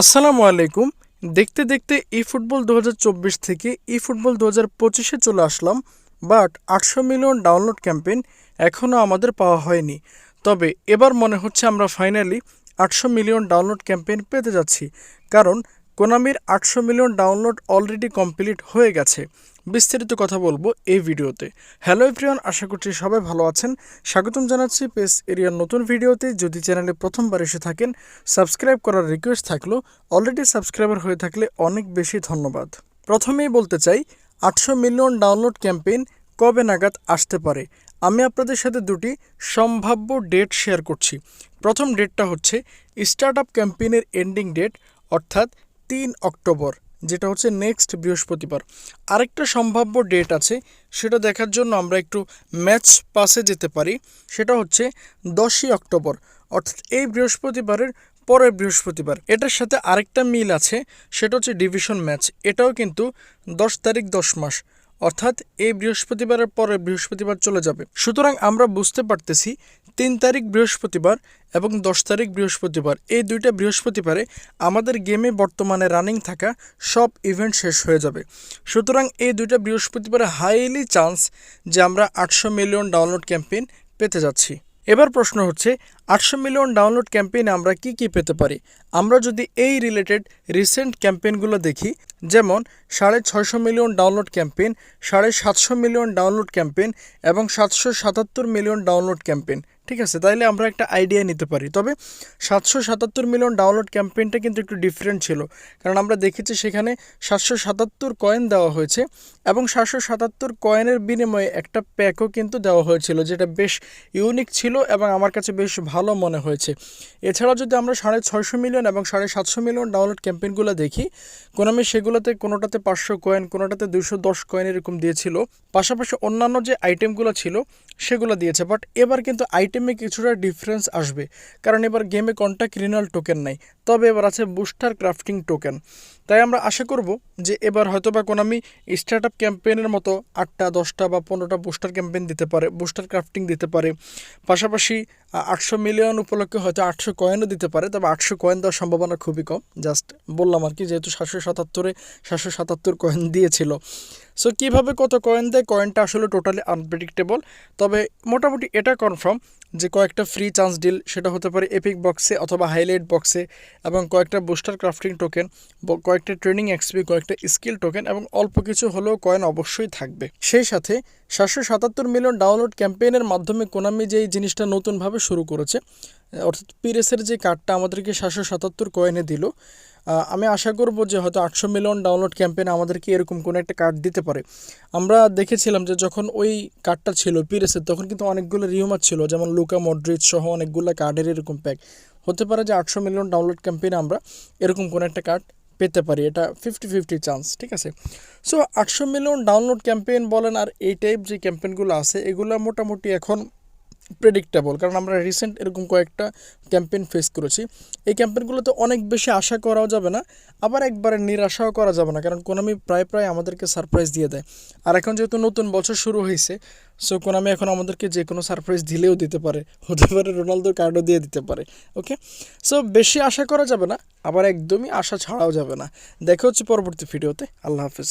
আসসালামু আলাইকুম। দেখতে দেখতে ই ফুটবল দু হাজার চব্বিশ থেকে ই ফুটবল দু হাজার পঁচিশে চলে আসলাম বাট আটশো মিলিয়ন ডাউনলোড ক্যাম্পেইন এখনও আমাদের পাওয়া হয়নি। তবে এবার মনে হচ্ছে আমরা ফাইনালি আটশো মিলিয়ন ডাউনলোড ক্যাম্পেইন পেতে যাচ্ছি, কারণ কোনামির আটশো মিলিয়ন ডাউনলোড অলরেডি কমপ্লিট হয়ে গেছে। বিস্তারিত কথা বলব এই ভিডিওতে। হ্যালো এভরিওয়ান আশা করছি সবাই ভালো আছেন। স্বাগতম জানাচ্ছি পেস এরিয়ার নতুন ভিডিওতে। যদি চ্যানেলে প্রথমবার এসে থাকেন সাবস্ক্রাইব করার রিকোয়েস্ট থাকল অলরেডি সাবস্ক্রাইবার হয়ে থাকলে অনেক বেশি ধন্যবাদ। প্রথমেই বলতে চাই, আটশো মিলিয়ন ডাউনলোড ক্যাম্পেইন কবে নাগাদ আসতে পারে? আমি আপনাদের সাথে দুটি সম্ভাব্য ডেট শেয়ার করছি। প্রথম ডেটটা হচ্ছে স্টার্ট আপ ক্যাম্পেইনের এন্ডিং ডেট অর্থাৎ তিন অক্টোবর। যেটা হচ্ছে নেক্সট বৃহস্পতিবার। আরেকটা সম্ভাব্য ডেট আছে, সেটা দেখার জন্য আমরা একটু ম্যাচ পাসে যেতে পারি, সেটা হচ্ছে দশই অক্টোবর। অর্থাৎ এই বৃহস্পতিবারের পরের বৃহস্পতিবার। এটার সাথে আরেকটা মিল আছে, সেটা হচ্ছে ডিভিশন ম্যাচ এটাও কিন্তু দশ তারিখ দশ মাস। অর্থাৎ এই বৃহস্পতিবারের পরে বৃহস্পতিবার চলে যাবে। সুতরাং আমরা বুঝতে পারতেছি তিন তারিখ বৃহস্পতিবার এবং দশ তারিখ বৃহস্পতিবার। এই দুইটা বৃহস্পতিবারে আমাদের গেমে বর্তমানে রানিং থাকা সব ইভেন্ট শেষ হয়ে যাবে। সুতরাং এই দুইটা বৃহস্পতিবারে হাইলি চান্স যে আমরা আটশো মিলিয়ন ডাউনলোড ক্যাম্পেইন পেতে যাচ্ছি। এবার প্রশ্ন হচ্ছে, আটশো মিলিয়ন ডাউনলোড ক্যাম্পেইনে আমরা কি কি পেতে পারি? আমরা যদি এই রিলেটেড রিসেন্ট ক্যাম্পেইনগুলো দেখি, যেমন সাড়ে ছয়শো মিলিয়ন ডাউনলোড ক্যাম্পেইন, সাড়ে সাতশো মিলিয়ন ডাউনলোড ক্যাম্পেইন এবং সাতশো সাতাত্তর মিলিয়ন ডাউনলোড ক্যাম্পেইন। ঠিক আছে? তাইলে আমরা একটা আইডিয়া নিতে পারি। তবে সাতশো সাতাত্তর মিলিয়ন ডাউনলোড ক্যাম্পেইনটা কিন্তু একটু ডিফারেন্ট ছিল। কারণ আমরা দেখেছি সেখানে সাতশো সাতাত্তর কয়েন দেওয়া হয়েছে এবং সাতশো সাতাত্তর কয়েনের বিনিময়ে একটা প্যাকও কিন্তু দেওয়া হয়েছিল, যেটা বেশ ইউনিক ছিল এবং আমার কাছে বেশ ভালো মনে হয়েছে। এছাড়াও যদি আমরা সাড়ে ছয়শো মিলিয়ন এবং সাড়ে সাতশো মিলিয়ন ডাউনলোড ক্যাম্পেইনগুলো দেখি কোনোমে সেগুলোতে কোনোটাতে পাঁচশো কয়েন কোনোটাতে দুশো দশ কয়েন এরকম দিয়েছিল। পাশাপাশি অন্যান্য যে আইটেমগুলো ছিল, সেগুলো দিয়েছে। বাট এবার কিন্তু আইটেমে কিছুটা ডিফারেন্স আসবে। কারণ এবার গেমে কন্ট্যাক্ট রিনাল টোকেন নাই, তবে এবার আছে বুস্টার ক্রাফটিং টোকেন তাই আমরা আশা করব যে এবার হয়তো বা কোনামি স্টার্ট আপ ক্যাম্পেইনের মতো আটটা, দশটা বা পনেরোটা বুস্টার ক্যাম্পেইন দিতে পারে বুস্টার ক্রাফটিং দিতে পারে। পাশাপাশি আটশো মিলিয়ন উপলক্ষে হয়তো আটশো কয়েনও দিতে পারে, তবে আটশো কয়েন দেওয়ার সম্ভাবনা খুবই কম। জাস্ট বললাম আর কি, যেহেতু সাতশো সাতাত্তরে, সাতশো সাতাত্তর কয়েন দিয়েছিল। সো কীভাবে কত কয়েন দেয়? কয়েনটা আসলে টোটালি আনপ্রেডিক্টেবল তবে মোটামুটি এটা কনফার্ম যে কয়েকটা ফ্রি চান্স ডিল সেটা হতে পারে এপিক বক্সে অথবা হাইলাইট বক্সে এবং কয়েকটা বুস্টার ক্রাফটিং টোকেন কয়েকটা ট্রেনিং এক্সপি কয়েকটা স্কিল টোকেন এবং অল্প কিছু হলেও কয়েন অবশ্যই থাকবে। সেই সাথে সাতশো সাতাত্তর মিলিয়ন ডাউনলোড ক্যাম্পেইনের মাধ্যমে কোনামি যে এই জিনিসটা নতুনভাবে শুরু করেছে অর্থাৎ পিরেসের যে কার্ডটা আমাদেরকে সাতশো সাতাত্তর কয়েনে দিল আমি আশা করব যে হয়তো আটশো মিলিয়ন ডাউনলোড ক্যাম্পেইন আমাদেরকে এরকম কোনো একটা কার্ড দিতে পারে। আমরা দেখেছিলাম যে যখন ওই কার্ডটা ছিল পিরেসের তখন কিন্তু অনেকগুলো রিউমার ছিল, যেমন লুকা মড্রিজ সহ অনেকগুলো কার্ডের এরকম প্যাক হতে পারে যে আটশো মিলিয়ন ডাউনলোড ক্যাম্পেইনে আমরা এরকম কোনো একটা কার্ড পেতে পারি, এটা ফিফটি ফিফটি চান্স ঠিক আছে? সো আটশো মিলিয়ন ডাউনলোড ক্যাম্পেইন বলেন আর এই টাইপ যে ক্যাম্পেইনগুলো আছে, এগুলো মোটামুটি এখন প্রেডিক্টেবল কারণ আমরা রিসেন্ট এরকম কয়েকটা ক্যাম্পেইন ফেস করেছি। এই ক্যাম্পেইনগুলোতে অনেক বেশি আশা করাও যাবে না, আবার একবারে নিরাশাও করা যাবে না, কারণ কোনামি প্রায় প্রায় আমাদেরকে সারপ্রাইজ দিয়ে দেয়। আর এখন যেহেতু নতুন বছর শুরু হয়েছে সো কোনামি এখন আমাদেরকে যে কোনো সারপ্রাইজ দিলেও দিতে পারে, হতে পারে রোনালদোর কার্ডও দিয়ে দিতে পারে ওকে সো বেশি আশা করা যাবে না, আবার একদমই আশা ছাড়াও যাবে না। দেখা হচ্ছে পরবর্তী ভিডিওতে আল্লাহ হাফিজ।